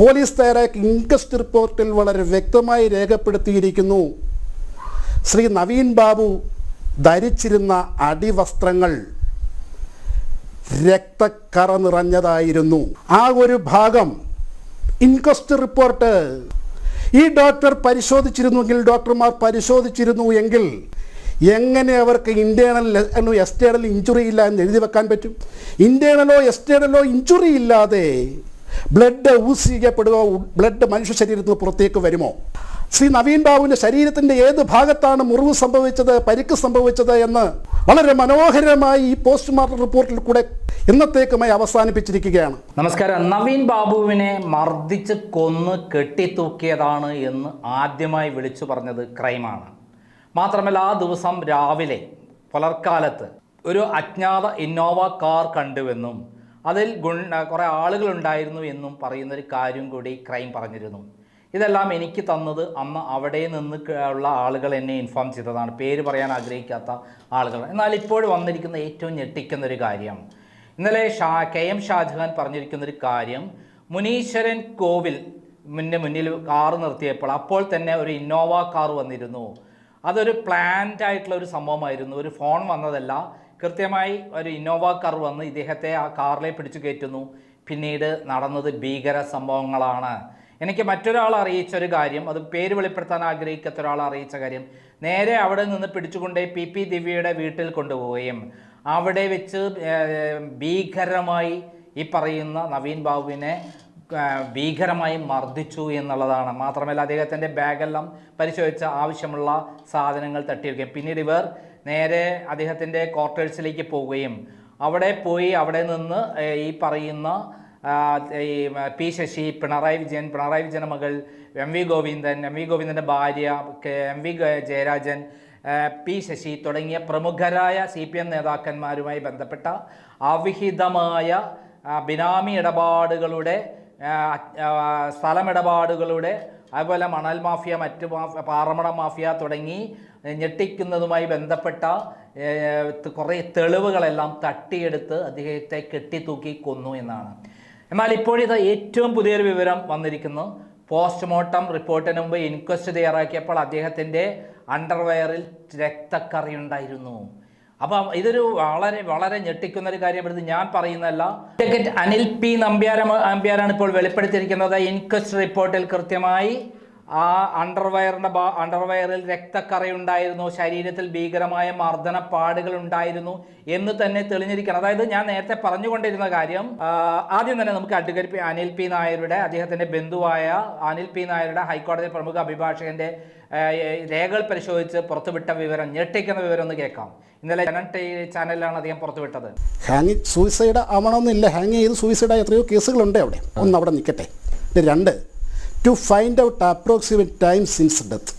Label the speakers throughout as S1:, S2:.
S1: Police തയ്യാറാക്കിയ inquest റിപ്പോർട്ടിൽ വളരെ വ്യക്തമായി രേഖപ്പെടുത്തിയിരിക്കുന്നു. ശ്രീ നവീൻ ബാബു ധരിച്ചിരുന്ന അടിവസ്ത്രങ്ങൾ രക്തക്കറ നിറഞ്ഞതായിരുന്നു. ആ ഒരു ഭാഗം ഇൻകസ്റ്റ് റിപ്പോർട്ട്. ഈ ഡോക്ടർ പരിശോധിച്ചിരുന്നുവെങ്കിൽ ഡോക്ടർമാർ പരിശോധിച്ചിരുന്നു എങ്കിൽ എങ്ങനെ അവർക്ക് ഇന്റേണൽ എക്സ്റ്റേണൽ ഇഞ്ചുറി ഇല്ല എന്ന് എഴുതി വെക്കാൻ പറ്റും? ഇന്റേണലോ എക്സ്റ്റേണലോ ഇഞ്ചുറി ഇല്ലാതെ ബ്ലഡ് ഊസ് ചെയ്യപ്പെടുകയോ ബ്ലഡ് മനുഷ്യ ശരീരത്തിൽ പുറത്തേക്ക് വരുമോ? ശ്രീ നവീൻ ബാബുവിന്റെ ശരീരത്തിന്റെ ഏത് ഭാഗത്താണ് മുറിവ് സംഭവിച്ചത് പരിക്ക് സംഭവിച്ചത് എന്ന് വളരെ മനോഹരമായി ഈ പോസ്റ്റ്മോർട്ടം റിപ്പോർട്ടിൽ കൂടെ എന്നത്തേക്കുമായി അവസാനിപ്പിച്ചിരിക്കുകയാണ്.
S2: നമസ്കാരം. നവീൻ ബാബുവിനെ മർദ്ദിച്ച് കൊന്ന് കെട്ടിത്തൂക്കിയതാണ് എന്ന് ആദ്യമായി വിളിച്ചു പറഞ്ഞത് ക്രൈമാണ്. മാത്രമല്ല ആ ദിവസം രാവിലെ പുലർക്കാലത്ത് ഒരു അജ്ഞാത ഇന്നോവ കാർ കണ്ടുവെന്നും അതിൽ ഗുൺ കുറേ ആളുകളുണ്ടായിരുന്നു എന്നും പറയുന്നൊരു കാര്യം കൂടി ക്രൈം പറഞ്ഞിരുന്നു. ഇതെല്ലാം എനിക്ക് തന്നത് അന്ന് അവിടെ നിന്ന് ഉള്ള ആളുകൾ എന്നെ ഇൻഫോം ചെയ്തതാണ്. പേര് പറയാൻ ആഗ്രഹിക്കാത്ത ആളുകൾ. എന്നാൽ ഇപ്പോൾ വന്നിരിക്കുന്ന ഏറ്റവും ഞെട്ടിക്കുന്ന ഒരു കാര്യം. ഇന്നലെ ഷാ കെ എം ഷാജഹാൻ പറഞ്ഞിരിക്കുന്ന ഒരു കാര്യം മുനീശ്വരൻ കോവിൽ മുന്നേ മുന്നിൽ കാർ നിർത്തിയപ്പോൾ അപ്പോൾ തന്നെ ഒരു ഇന്നോവ കാർ വന്നിരുന്നു. അതൊരു പ്ലാൻഡ് ആയിട്ടുള്ള ഒരു സംഭവമായിരുന്നു. ഒരു ഫോൺ വന്നതല്ല. കൃത്യമായി ഒരു ഇന്നോവ കാർ വന്ന് ഇദ്ദേഹത്തെ ആ കാറിലെ പിടിച്ചു കയറ്റുന്നു. പിന്നീട് നടന്നത് ഭീകര സംഭവങ്ങളാണ്. എനിക്ക് മറ്റൊരാൾ അറിയിച്ച ഒരു കാര്യം അത് പേര് വെളിപ്പെടുത്താൻ ആഗ്രഹിക്കാത്ത ഒരാൾ അറിയിച്ച കാര്യം. നേരെ അവിടെ നിന്ന് പിടിച്ചുകൊണ്ടേ പി പി ദിവ്യയുടെ വീട്ടിൽ കൊണ്ടുപോവുകയും അവിടെ വെച്ച് ഭീകരമായി ഈ പറയുന്ന നവീൻ ബാബുവിനെ ഭീകരമായി മർദ്ദിച്ചു എന്നുള്ളതാണ്. മാത്രമല്ല അദ്ദേഹത്തിന്റെ ബാഗെല്ലാം പരിശോധിച്ച ആവശ്യമുള്ള സാധനങ്ങൾ തട്ടിയെടുക്കുകയും പിന്നീട് ഇവർ നേരെ അദ്ദേഹത്തിന്റെ ക്വാർട്ടേഴ്സിലേക്ക് പോവുകയും അവിടെ പോയി അവിടെ നിന്ന് ഈ പറയുന്ന ഈ പി ശശി പിണറായി വിജയൻ പിണറായി വിജയന്റെ മകൾ M V Govindan M V ഗോവിന്ദന്റെ ഭാര്യ M V Jayarajan P Sasi തുടങ്ങിയ പ്രമുഖരായ സി പി എം നേതാക്കന്മാരുമായി ബന്ധപ്പെട്ട അവിഹിതമായ ബിനാമി ഇടപാടുകളുടെ സ്ഥലമിടപാടുകളുടെ അതുപോലെ മണൽ മാഫിയ മറ്റ് പാറമട മാഫിയ തുടങ്ങി ഞെട്ടിക്കുന്നതുമായി ബന്ധപ്പെട്ട കുറേ തെളിവുകളെല്ലാം തട്ടിയെടുത്ത് അദ്ദേഹത്തെ കെട്ടിത്തൂക്കി കൊന്നു എന്നാണ്. എന്നാൽ ഇപ്പോഴിത് ഏറ്റവും പുതിയൊരു വിവരം വന്നിരിക്കുന്നു. പോസ്റ്റ്മോർട്ടം റിപ്പോർട്ടിന് മുമ്പ് ഇൻക്വസ്റ്റ് തയ്യാറാക്കിയപ്പോൾ അദ്ദേഹത്തിന്റെ അണ്ടർവെയറിൽ രക്തക്കറിയുണ്ടായിരുന്നു അപ്പം ഇതൊരു വളരെ വളരെ ഞെട്ടിക്കുന്ന ഒരു കാര്യം. ഇത് ഞാൻ പറയുന്നതല്ല. ടിക്കറ്റ് അനിൽ പി നമ്പ്യാരം നമ്പ്യാരാണ് ഇപ്പോൾ വെളിപ്പെടുത്തിയിരിക്കുന്നത്. ഇൻക്വസ്റ്റ് റിപ്പോർട്ടിൽ കൃത്യമായി ആ അണ്ടർവയറിന്റെ ബാ അണ്ടർവയറിൽ രക്തക്കറയുണ്ടായിരുന്നു ശരീരത്തിൽ ഭീകരമായ മർദ്ദന പാടുകൾ ഉണ്ടായിരുന്നു എന്ന് തന്നെ തെളിഞ്ഞിരിക്കണം. അതായത് ഞാൻ നേരത്തെ പറഞ്ഞുകൊണ്ടിരുന്ന കാര്യം ആദ്യം തന്നെ നമുക്ക് അഡ്വക്കേറ്റ് പി അനിൽ പി നായരുടെ അദ്ദേഹത്തിന്റെ ബന്ധുവായ അനിൽ പി നായരുടെ ഹൈക്കോടതി പ്രമുഖ അഭിഭാഷകന്റെ രേഖകൾ പരിശോധിച്ച് പുറത്തുവിട്ട വിവരം ഞെട്ടിക്കുന്ന വിവരം ഒന്ന് കേൾക്കാം. ഇന്നലെ ജനൻ ചാനലിലാണ് അദ്ദേഹം പുറത്തുവിട്ടത്.
S1: ഹാങ് സൂയിസൈഡ് ആവണമെന്നില്ല. ഹാങ് ചെയ്ത് സൂയിസൈഡായ എത്രയോ കേസുകളുണ്ട് അവിടെ. ഒന്ന് അവിടെ നിൽക്കട്ടെ. രണ്ട്. To find out approximate time since death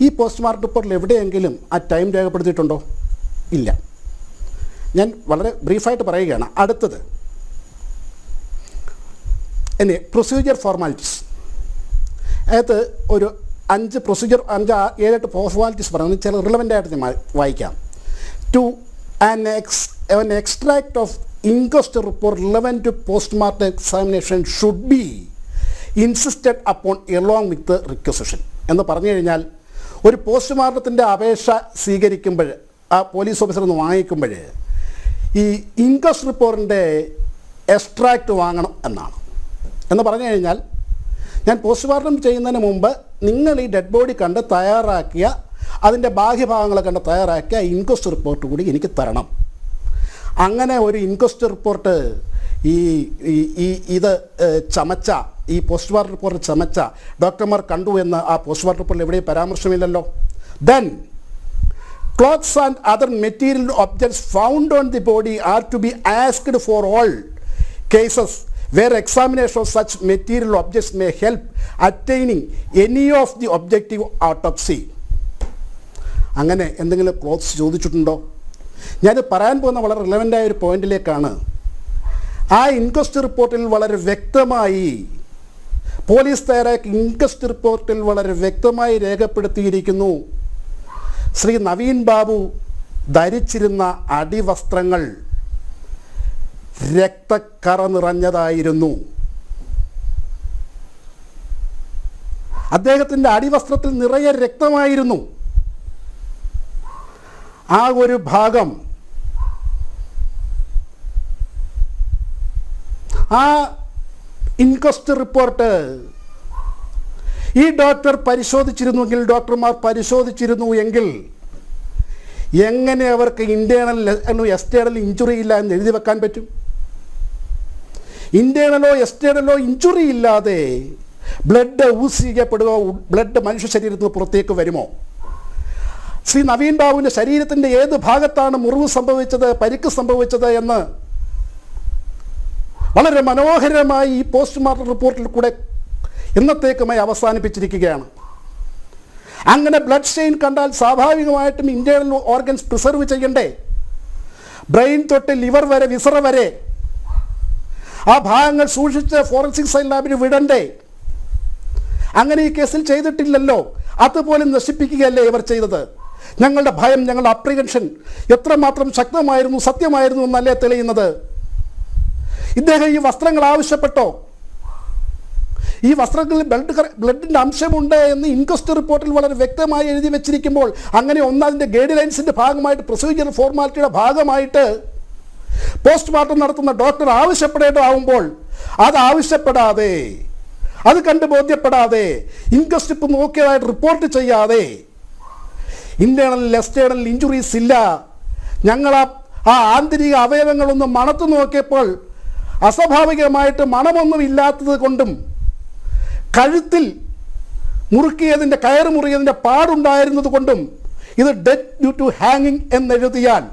S1: ഈ പോസ്റ്റ്മോർട്ടം റിപ്പോർട്ടിൽ എവിടെയെങ്കിലും ആ ടൈം രേഖപ്പെടുത്തിയിട്ടുണ്ടോ? ഇല്ല. ഞാൻ വളരെ ബ്രീഫായിട്ട് പറയുകയാണ്. അടുത്തത്. ഇനി പ്രൊസീജിയർ ഫോർമാലിറ്റീസ് അതായത് ഒരു അഞ്ച് പ്രൊസീജിയർ അഞ്ച് ഏഴെട്ട് ഫോർമാലിറ്റീസ് പറയുന്നത് ചില റിലവന്റ് ആയിട്ട് ഞാൻ വായിക്കാം. To an ex an extract of inquest report relevant to postmortem examination should be insisted upon along with requisition. എന്ന് പറഞ്ഞു കഴിഞ്ഞാൽ ഒരു പോസ്റ്റ്മോർട്ടത്തിന്റെ അപേക്ഷ സ്വീകരിക്കുമ്പോൾ ആ പോലീസ് ഓഫീസർ ഒന്ന് വാങ്ങിക്കുമ്പോൾ ഈ ഇൻക്വസ്റ്റ് റിപ്പോർട്ടിന്റെ എക്സ്ട്രാക്റ്റ് വാങ്ങണം എന്നാണ്. എന്ന് പറഞ്ഞു കഴിഞ്ഞാൽ ഞാൻ പോസ്റ്റ്മോർട്ടം ചെയ്യുന്നതിന് മുമ്പ് നിങ്ങൾ ഈ ഡെഡ് ബോഡി കണ്ട് തയ്യാറാക്കിയ അതിന്റെ ബാഹ്യഭാഗങ്ങളെ കണ്ട് തയ്യാറാക്കിയ ഇൻക്വസ്റ്റ് റിപ്പോർട്ട് കൂടി എനിക്ക് തരണം. അങ്ങനെ ഒരു ഇൻക്വസ്റ്റ് റിപ്പോർട്ട് ഈ- ഈ ഇത് ചമച്ച ഈ പോസ്റ്റ് മാർട്ടം റിപ്പോർട്ട് ചമച്ച ഡോക്ടർമാർ കണ്ടു എന്ന് ആ പോസ്റ്റ് മാർട്ടം റിപ്പോർട്ടിൽ എവിടെയും പരാമർശമില്ലല്ലോ. Then clothes and other material objects found on the body are to be asked for all cases where examination of such material objects may help attaining any of the objective autopsy അങ്ങനെ എന്തെങ്കിലും clothes ചോദിച്ചിട്ടുണ്ടോ? ഞാനിത് പറയാൻ പോകുന്ന വളരെ റിലവന്റായ ഒരു പോയിന്റിലേക്കാണ് ആ inquest റിപ്പോർട്ടിൽ വളരെ വ്യക്തമായി പോലീസ് തയ്യാറാക്കിയ ഇൻകസ്റ്റ് റിപ്പോർട്ടിൽ വളരെ വ്യക്തമായി രേഖപ്പെടുത്തിയിരിക്കുന്നു. ശ്രീ നവീൻ ബാബു ധരിച്ചിരുന്ന അടിവസ്ത്രങ്ങൾ രക്തക്കറ നിറഞ്ഞതായിരുന്നു. അദ്ദേഹത്തിന്റെ അടിവസ്ത്രത്തിൽ നിറയെ രക്തമായിരുന്നു. ആ ഒരു ഭാഗം ആ ഇൻക്വസ്റ്റ് റിപ്പോർട്ട്. ഈ ഡോക്ടർ പരിശോധിച്ചിരുന്നുവെങ്കിൽ ഡോക്ടർമാർ പരിശോധിച്ചിരുന്നു എങ്കിൽ എങ്ങനെ അവർക്ക് ഇന്റേണൽ എക്സ്റ്റേണൽ ഇഞ്ചുറി ഇല്ല എന്ന് എഴുതി വെക്കാൻ പറ്റും? ഇന്റേണലോ എക്സ്റ്റേണലോ ഇഞ്ചുറി ഇല്ലാതെ ബ്ലഡ് ഊസ് ചെയ്യപ്പെടുകയോ ബ്ലഡ് മനുഷ്യ ശരീരത്തിൽ നിന്ന് പുറത്തേക്ക് വരുമോ? ശ്രീ നവീൻ ബാബുവിന്റെ ശരീരത്തിന്റെ ഏത് ഭാഗത്താണ് മുറിവ് സംഭവിച്ചത് പരിക്ക് സംഭവിച്ചത് എന്ന് വളരെ മനോഹരമായി ഈ പോസ്റ്റ്മോർട്ടം റിപ്പോർട്ടിൽ കൂടെ എന്നത്തേക്കുമായി അവസാനിപ്പിച്ചിരിക്കുകയാണ്. അങ്ങനെ ബ്ലഡ് സ്റ്റെയിൻ കണ്ടാൽ സ്വാഭാവികമായിട്ടും ഇന്റേണൽ ഓർഗൻസ് പ്രിസർവ് ചെയ്യണ്ടേ? ബ്രെയിൻ തൊട്ട് ലിവർ വരെ വിസറ വരെ. ആ ഭാഗങ്ങൾ സൂക്ഷിച്ച് ഫോറൻസിക് സൈൻ ലാബിന് വിടണ്ടേ? അങ്ങനെ ഈ കേസിൽ ചെയ്തിട്ടില്ലല്ലോ. അതുപോലെ നശിപ്പിക്കുകയല്ലേ ഇവർ ചെയ്തത്? ഞങ്ങളുടെ ഭയം ഞങ്ങളുടെ അപ്രിഹെൻഷൻ എത്രമാത്രം ശക്തമായിരുന്നു സത്യമായിരുന്നു എന്നല്ലേ തെളിയുന്നത്? ഇദ്ദേഹം ഈ വസ്ത്രങ്ങൾ ആവശ്യപ്പെട്ടോ? ഈ വസ്ത്രങ്ങളിൽ ബ്ലഡ് ബ്ലഡിന്റെ അംശമുണ്ട് എന്ന് ഇൻക്വസ്റ്റ് റിപ്പോർട്ടിൽ വളരെ വ്യക്തമായി എഴുതി വെച്ചിരിക്കുമ്പോൾ അങ്ങനെ ഒന്നതിന്റെ ഗൈഡ് ലൈൻസിന്റെ ഭാഗമായിട്ട് പ്രൊസീജിയർ ഫോർമാലിറ്റിയുടെ ഭാഗമായിട്ട് പോസ്റ്റ്മോർട്ടം നടത്തുന്ന ഡോക്ടർ ആവശ്യപ്പെടേണ്ടതാവുമ്പോൾ അത് ആവശ്യപ്പെടാതെ അത് കണ്ട് ബോധ്യപ്പെടാതെ ഇൻക്വസ്റ്റ് ഇപ്പം നോക്കിയതായിട്ട് റിപ്പോർട്ട് ചെയ്യാതെ ഇന്റേണൽ എക്സ്റ്റേണൽ ഇഞ്ചുറീസ് ഇല്ല. ഞങ്ങൾ ആ ആന്തരിക അവയവങ്ങളൊന്ന് മണത്തു നോക്കിയപ്പോൾ അസ്വാഭാവികമായിട്ട് മണമൊന്നും ഇല്ലാത്തത് കൊണ്ടും കഴുത്തിൽ മുറുക്കിയതിന്റെ കയറ് മുറിയതിന്റെ പാടുണ്ടായിരുന്നത് കൊണ്ടും ഇത് ഡെറ്റ് ഡ്യൂ ടു ഹാങ്ങിങ് എന്നെഴുതിയാൽ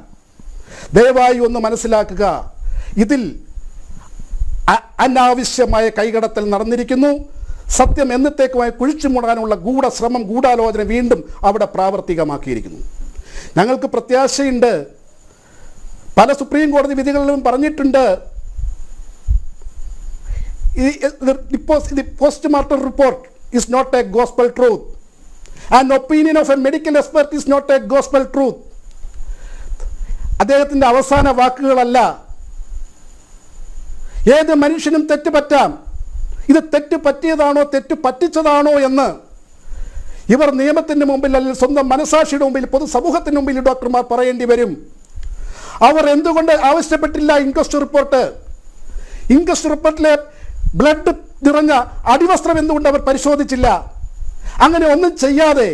S1: ദയവായി ഒന്ന് മനസ്സിലാക്കുക. ഇതിൽ അനാവശ്യമായ കൈകടത്തൽ നടന്നിരിക്കുന്നു. സത്യം എന്നത്തേക്കുമായി കുഴിച്ചു മൂടാനുള്ള ഗൂഢശ്രമം ഗൂഢാലോചന വീണ്ടും അവിടെ പ്രാവർത്തികമാക്കിയിരിക്കുന്നു. ഞങ്ങൾക്ക് പ്രത്യാശയുണ്ട്. പല സുപ്രീം കോടതി വിധികളിലും പറഞ്ഞിട്ടുണ്ട്. The postmortem report is not a gospel truth. An opinion of a medical expert is not a gospel truth. അദ്ദേഹത്തിന്റെ അവസാന വാക്കുകളല്ല ഏത് മനുഷ്യനും തെറ്റ് പറ്റാം ഇത് തെറ്റ് പറ്റിയതാണോ തെറ്റ് പറ്റിച്ചതാണോ എന്ന് ഇവർ നിയമത്തിന്റെ മുമ്പിൽ അല്ലെങ്കിൽ സ്വന്തം മനസാക്ഷിയുടെ മുമ്പിൽ പൊതുസമൂഹത്തിന് മുമ്പിൽ ഡോക്ടർമാർ പറയേണ്ടി വരും അവർ എന്തുകൊണ്ട് ആവശ്യപ്പെട്ടില്ല ഇൻക്വസ്റ്റ് റിപ്പോർട്ട് ഇൻക്വസ്റ്റ് റിപ്പോർട്ടിലെ ബ്ലഡ് നിറഞ്ഞ അടിവസ്ത്രം എന്തുകൊണ്ട് അവർ പരിശോധിച്ചില്ല? അങ്ങനെ ഒന്നും ചെയ്യാതെ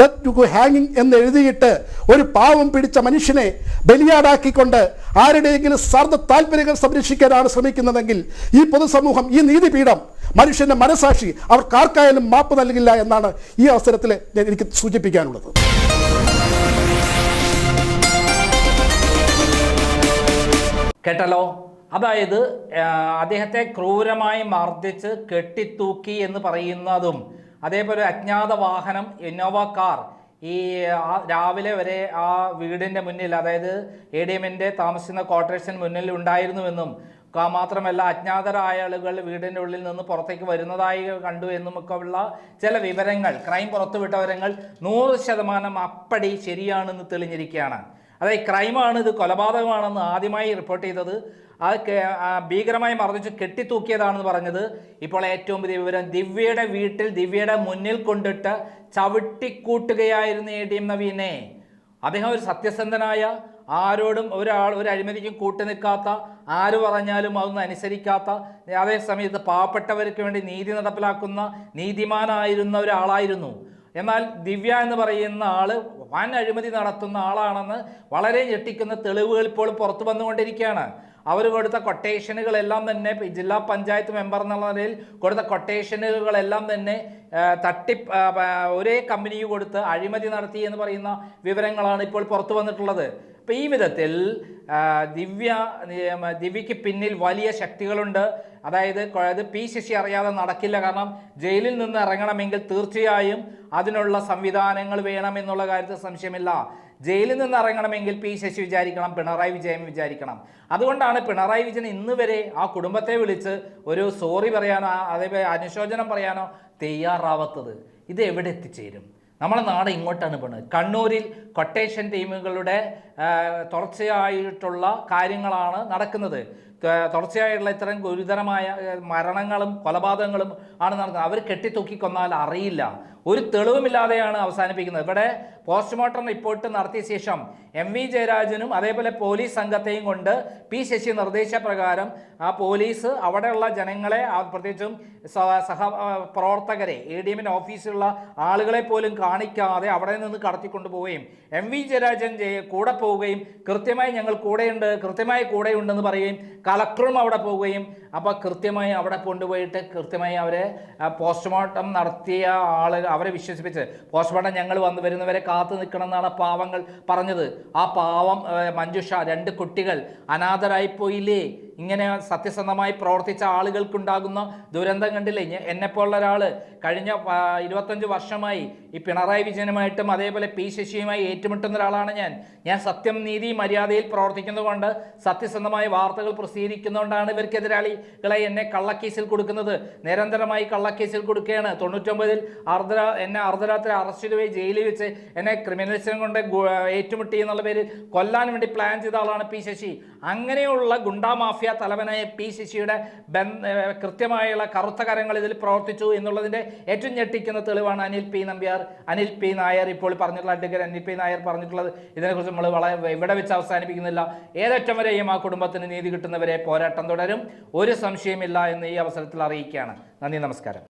S1: ഡെത്ത് ടു ഹാങ്ങിങ് എന്ന് എഴുതിയിട്ട് ഒരു പാവം പിടിച്ച മനുഷ്യനെ ബലിയാടാക്കിക്കൊണ്ട് ആരുടെയെങ്കിലും സ്വാർത്ഥ താല്പര്യങ്ങൾ സംരക്ഷിക്കാനാണ് ശ്രമിക്കുന്നതെങ്കിൽ ഈ പൊതുസമൂഹം ഈ നീതിപീഠം മനുഷ്യന്റെ മനസാക്ഷി അവർക്കാർക്കായാലും മാപ്പ് നൽകില്ല എന്നാണ് ഈ അവസരത്തിൽ ഞാൻ എനിക്ക് സൂചിപ്പിക്കാനുള്ളത്.
S2: കേട്ടല്ലോ? അതായത് അദ്ദേഹത്തെ ക്രൂരമായി മർദ്ദിച്ച് കെട്ടിത്തൂക്കി എന്ന് പറയുന്നതും അതേപോലെ അജ്ഞാത വാഹനം ഇന്നോവ കാർ ഈ രാവിലെ വരെ ആ വീടിന്റെ മുന്നിൽ അതായത് എ ഡി എമ്മിന്റെ താമസിക്കുന്ന ക്വാർട്ടേഴ്സിന് മുന്നിൽ ഉണ്ടായിരുന്നുവെന്നും മാത്രമല്ല അജ്ഞാതരായ ആളുകൾ വീടിന്റെ ഉള്ളിൽ നിന്ന് പുറത്തേക്ക് വരുന്നതായി കണ്ടു എന്നുമൊക്കെ ഉള്ള ചില വിവരങ്ങൾ ക്രൈം പുറത്തുവിട്ട വിവരങ്ങൾ നൂറ് ശതമാനം അപ്പടി ശരിയാണെന്ന് തെളിഞ്ഞിരിക്കുകയാണ്. അതായത് ക്രൈമാണ് ഇത് കൊലപാതകമാണെന്ന് ആദ്യമായി റിപ്പോർട്ട് ചെയ്തത്. അത് ഭീകരമായി മർദ്ദിച്ച് കെട്ടിത്തൂക്കിയതാണെന്ന് പറഞ്ഞത്. ഇപ്പോൾ ഏറ്റവും പുതിയ വിവരം ദിവ്യയുടെ വീട്ടിൽ ദിവ്യയുടെ മുന്നിൽ കൊണ്ടിട്ട് ചവിട്ടിക്കൂട്ടുകയായിരുന്നു എ ഡി എം നവീനെ. അദ്ദേഹം ഒരു സത്യസന്ധനായ ആരോടും ഒരാൾ ഒരു അഴിമതിക്കും കൂട്ടു നിൽക്കാത്ത ആര് പറഞ്ഞാലും അതൊന്നും അനുസരിക്കാത്ത അതേസമയത്ത് പാവപ്പെട്ടവർക്ക് വേണ്ടി നീതി നടപ്പിലാക്കുന്ന നീതിമാനായിരുന്ന ഒരാളായിരുന്നു. എന്നാൽ ദിവ്യ എന്ന് പറയുന്ന ആൾ വൻ അഴിമതി നടത്തുന്ന ആളാണെന്ന് വളരെ ഞെട്ടിക്കുന്ന തെളിവുകൾ ഇപ്പോൾ പുറത്തു വന്നുകൊണ്ടിരിക്കുകയാണ്. അവർ കൊടുത്ത കൊട്ടേഷനുകളെല്ലാം തന്നെ ജില്ലാ പഞ്ചായത്ത് മെമ്പർ എന്നുള്ള നിലയിൽ കൊടുത്ത കൊട്ടേഷനുകളെല്ലാം തന്നെ തട്ടി ഒരേ കമ്പനിക്ക് കൊടുത്ത് അഴിമതി നടത്തി എന്ന് പറയുന്ന വിവരങ്ങളാണ് ഇപ്പോൾ പുറത്തു വന്നിട്ടുള്ളത്. അപ്പോൾ ഈ വിധത്തിൽ ദിവ്യ ദിവ്യയ്ക്ക് പിന്നിൽ വലിയ ശക്തികളുണ്ട്. അതായത് അത് പി ശശി അറിയാതെ നടക്കില്ല. കാരണം ജയിലിൽ നിന്ന് ഇറങ്ങണമെങ്കിൽ തീർച്ചയായും അതിനുള്ള സംവിധാനങ്ങൾ വേണമെന്നുള്ള കാര്യത്തിൽ സംശയമില്ല. ജയിലിൽ നിന്ന് ഇറങ്ങണമെങ്കിൽ പി ശശി വിചാരിക്കണം പിണറായി വിജയൻ വിചാരിക്കണം. അതുകൊണ്ടാണ് പിണറായി വിജയൻ ഇന്ന് വരെ ആ കുടുംബത്തെ വിളിച്ച് ഒരു സോറി പറയാനോ അതേപോലെ അനുശോചനം പറയാനോ തയ്യാറാവാത്തത്. ഇത് എവിടെ എത്തിച്ചേരും? നമ്മളെ നാട് ഇങ്ങോട്ടാണ് പോണത്. കണ്ണൂരിൽ കൊട്ടേഷൻ ടീമുകളുടെ തുടർച്ചയായിട്ടുള്ള കാര്യങ്ങളാണ് നടക്കുന്നത്. തുടർച്ചയായിട്ടുള്ള ഇത്തരം ഗുരുതരമായ മരണങ്ങളും കൊലപാതകങ്ങളും ആണ് നടക്കുന്നത്. അവർ കെട്ടിത്തൂക്കി കൊന്നാൽ അറിയില്ല. ഒരു തെളിവുമില്ലാതെയാണ് അവസാനിപ്പിക്കുന്നത്. ഇവിടെ പോസ്റ്റ്മോർട്ടം റിപ്പോർട്ട് നടത്തിയ ശേഷം എം വി ജയരാജനും അതേപോലെ പോലീസ് സംഘത്തെയും കൊണ്ട് പി ശശി നിർദ്ദേശപ്രകാരം ആ പോലീസ് അവിടെയുള്ള ജനങ്ങളെ പ്രത്യേകിച്ചും സഹ പ്രവർത്തകരെ എ ഡി എമ്മിന്റെ ഓഫീസിലുള്ള ആളുകളെ പോലും കാണിക്കാതെ അവിടെ നിന്ന് കടത്തിക്കൊണ്ടുപോവുകയും എം വി ജയരാജൻ കൂടെ പോവുകയും കൃത്യമായി ഞങ്ങൾ കൂടെയുണ്ട് കൃത്യമായി കൂടെയുണ്ടെന്ന് പറയുകയും കളക്ടറും അവിടെ പോവുകയും അപ്പോൾ കൃത്യമായി അവിടെ കൊണ്ടുപോയിട്ട് കൃത്യമായി അവരെ പോസ്റ്റ്മോർട്ടം നടത്തിയ ആളുകൾ അവരെ വിശ്വസിപ്പിച്ച് പോസ്റ്റ്മോർട്ടം ഞങ്ങൾ വന്ന് വരുന്നവരെ കാത്തു നിൽക്കണം എന്നാണ് പാവങ്ങൾ പറഞ്ഞത്. ആ പാവം മഞ്ജുഷ രണ്ട് കുട്ടികൾ അനാഥരായി പോയില്ലേ ഇങ്ങനെ സത്യസന്ധമായി പ്രവർത്തിച്ച ആളുകൾക്കുണ്ടാകുന്ന ദുരന്തം കണ്ടില്ലേ? എന്നെപ്പോലുള്ള ഒരാൾ കഴിഞ്ഞ ഇരുപത്തഞ്ച് വർഷമായി ഈ പിണറായി വിജയനുമായിട്ടും അതേപോലെ പി ശശിയുമായി ഏറ്റുമുട്ടുന്ന ഒരാളാണ് ഞാൻ. ഞാൻ സത്യം നീതി മര്യാദയിൽ പ്രവർത്തിക്കുന്നതുകൊണ്ട് സത്യസന്ധമായ വാർത്തകൾ പ്രസിദ്ധീകരിക്കുന്നതുകൊണ്ടാണ് ഇവർക്ക് എതിരാളികളെ എന്നെ കള്ളക്കേസിൽ കൊടുക്കുന്നത്. നിരന്തരമായി കള്ളക്കേസിൽ കൊടുക്കുകയാണ്. തൊണ്ണൂറ്റൊമ്പതിൽ അർദ്ധ എന്നെ അർദ്ധരാത്രി അറസ്റ്റ് ചെയ്തുപോയി ജയിലിൽ വെച്ച് എന്നെ ക്രിമിനൽസിനും കൊണ്ട് ഏറ്റുമുട്ടി എന്നുള്ള പേരിൽ കൊല്ലാൻ വേണ്ടി പ്ലാൻ ചെയ്ത ആളാണ് പി ശശി. അങ്ങനെയുള്ള ഗുണ്ടാ മാഫിയ തലവനായ പി ശശിയുടെ കൃത്യമായുള്ള കറുത്ത കരങ്ങൾ ഇതിൽ പ്രവർത്തിച്ചു എന്നുള്ളതിന്റെ ഏറ്റവും ഞെട്ടിക്കുന്ന തെളിവാണ് അനിൽ പി നമ്പ്യാർ. അനിൽ പി നായർ ഇപ്പോൾ പറഞ്ഞിട്ടുള്ള അഡ്വക്കേറ്റ് അനിൽ പി നായർ പറഞ്ഞിട്ടുള്ളത് ഇതിനെക്കുറിച്ച് നമ്മൾ വളരെ ഇവിടെ വെച്ച് അവസാനിപ്പിക്കുന്നില്ല. ഏതറ്റം വരെയും ആ കുടുംബത്തിന് നീതി കിട്ടുന്നവരെ പോരാട്ടം തുടരും. ഒരു സംശയമില്ല എന്ന് ഈ അവസരത്തിൽ അറിയിക്കുകയാണ്. നന്ദി നമസ്കാരം.